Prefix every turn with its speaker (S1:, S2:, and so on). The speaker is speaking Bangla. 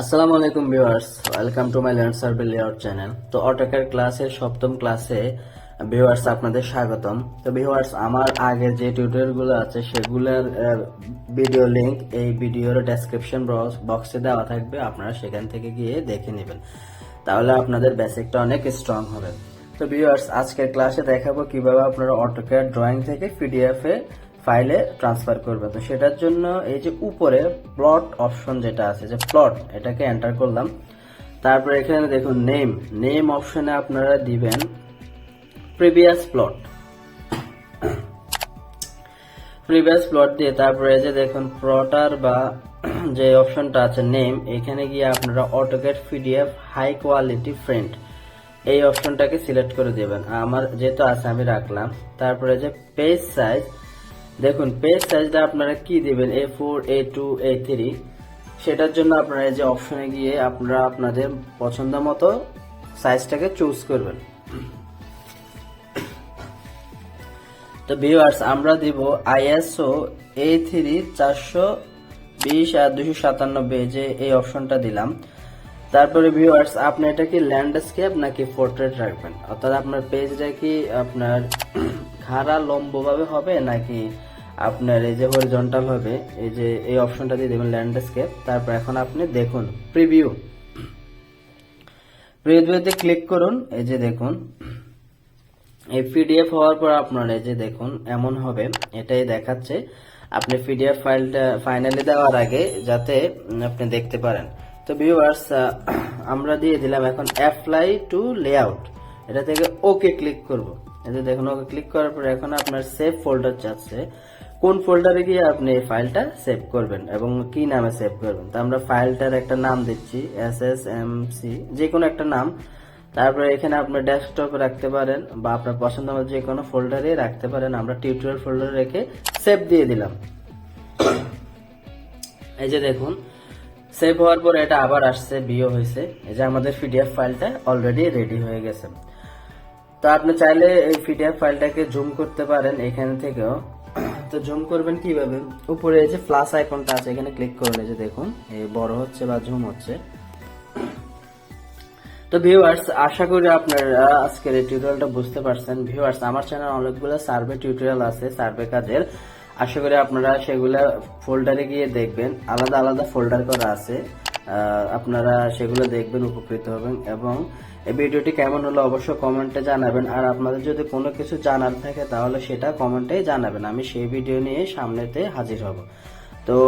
S1: আসসালামু আলাইকুম viewers, welcome to my learn survey layout channel. তো অটোকার ক্লাসের সপ্তম ক্লাসে ভিউয়ার্স আপনাদের স্বাগতম। তো ভিউয়ার্স, আমার আগের যে টিউটোরিয়ালগুলো আছে, সেগুলোর ভিডিও লিংক এই ভিডিওর ডেসক্রিপশন বক্সে দেওয়া থাকবে, আপনারা সেখান থেকে গিয়ে দেখে নেবেন। তাহলে আপনাদের বেসিকটা অনেক স্ট্রং হবে। তো ভিউয়ার্স, আজকের ক্লাসে দেখাবো কীভাবে আপনারা অটোক্যাড ড্রয়িং থেকে পিডিএফ এ ফাইলে ট্রান্সফার করবে। তো সেটার জন্য এই যে উপরে প্লট অপশন যেটা আছে, যে প্লট এটাকে এন্টার করলাম। তারপরে এখানে দেখুন নেম নেম অপশনে আপনারা দিবেন প্রিভিয়াস প্লট প্রিভিয়াস প্লট দিয়ে তারপরে যে দেখুন প্লটার বা যে অপশনটা আছে নেম এখানে গিয়ে আপনারা AutoCAD PDF high quality friend এই অপশনটাকে সিলেক্ট করে দেবেন। আমার যেহেতু আছে, আমি রাখলাম। তারপরে যে পেজ সাইজ দেখুন পেজ সাইজটা আপনারা কি দিবেন? A four A two A three সেটার জন্য আপনারা এই যে অপশনে গিয়ে আপনারা আপনাদের পছন্দ মতো সাইজটাকে চুজ করবেন। তো ভিউয়ার্স আমরা দিব আইএসও এ থ্রি চারশো বিশ আর দুশো সাতানব্বই যে এই অপশনটা দিলাম। তারপরে ভিউয়ার্স আপনি এটা কি ল্যান্ডস্কেপ নাকি পোর্ট্রেট রাখবেন? অর্থাৎ আপনার পেজটা কি আপনার খাড়া, লম্বভাবে হবে নাকি আপনার এই যে হরিজন্টাল হবে, এই যে এই অপশনটা দিয়ে দেবেন ল্যান্ডস্কেপ তারপর এখন আপনি দেখুন প্রিভিউ প্রিভিউতে ক্লিক করুন, এই যে দেখুন। এই পিডিএফ হওয়ার পর আপনার এই যে দেখুন, এমন হবে, এটাই দেখাচ্ছে। আপনি পিডিএফ ফাইলটা ফাইনালি দেওয়ার আগে যাতে আপনি দেখতে পারেন। তো ভিউয়ার্স আমরা দিয়ে দিলাম এখন অ্যাপ্লাই টু লেআউট এটা থেকে ওকে ক্লিক করব। এই যে দেখুন ওকে ক্লিক করার পর এখন আপনার সেভ ফোল্ডার চাচ্ছে। কোন ফোল্ডারে গিয়ে আপনি এই ফাইলটা সেভ করবেন এবং কি নামে সেভ করবেন? তো আমরা ফাইলটার একটা নাম দিচ্ছি এস এস এম সি যে কোনো একটা নাম। তারপরে এখানে আপনি ডেস্কটপে রাখতে পারেন বা আপনার পছন্দ মতো যে কোনো ফোল্ডারে রাখতে পারেন। আমরা টিউটোরিয়াল ফোল্ডারে রেখে সেভ দিয়ে দিলাম। এই যে দেখুন সেভ হওয়ার পর এটা আবার আসছে বিও হয়েছে। এই যে আমাদের পিডিএফ ফাইলটা অলরেডি রেডি হয়ে গেছে। তো আপনি চাইলে এই পিডিএফ ফাইলটাকে জুম করতে পারেন এখান থেকেও। তো জুম করবেন কীভাবে? উপরে যে প্লাস আইকনটা আছে, এখানে ক্লিক করুন, এই যে দেখুন বড় হচ্ছে বা জুম হচ্ছে। তো ভিউয়ার্স আশা করি আপনারা আজকের এই টিউটোরিয়ালটা বুঝতে পারছেন। ভিউয়ার্স আমার চ্যানেল অনেকগুলো সার্ভে টিউটোরিয়াল আছে সার্ভে কাজের। আশা করি আপনারা সেগুলো ফোল্ডারে গিয়ে দেখবেন। আলাদা আলাদা ফোল্ডার করা আছে। আপনারা সেগুলো দেখবেন, উপকৃত হবেন এবং এই ভিডিওটি কেমন হলো অবশ্যই কমেন্টে জানাবেন। আর আপনাদের যদি কোনো কিছু জানার থাকে তাহলে সেটা কমেন্টে জানাবেন। আমি সেই ভিডিও নিয়ে সামনেতে হাজির হব।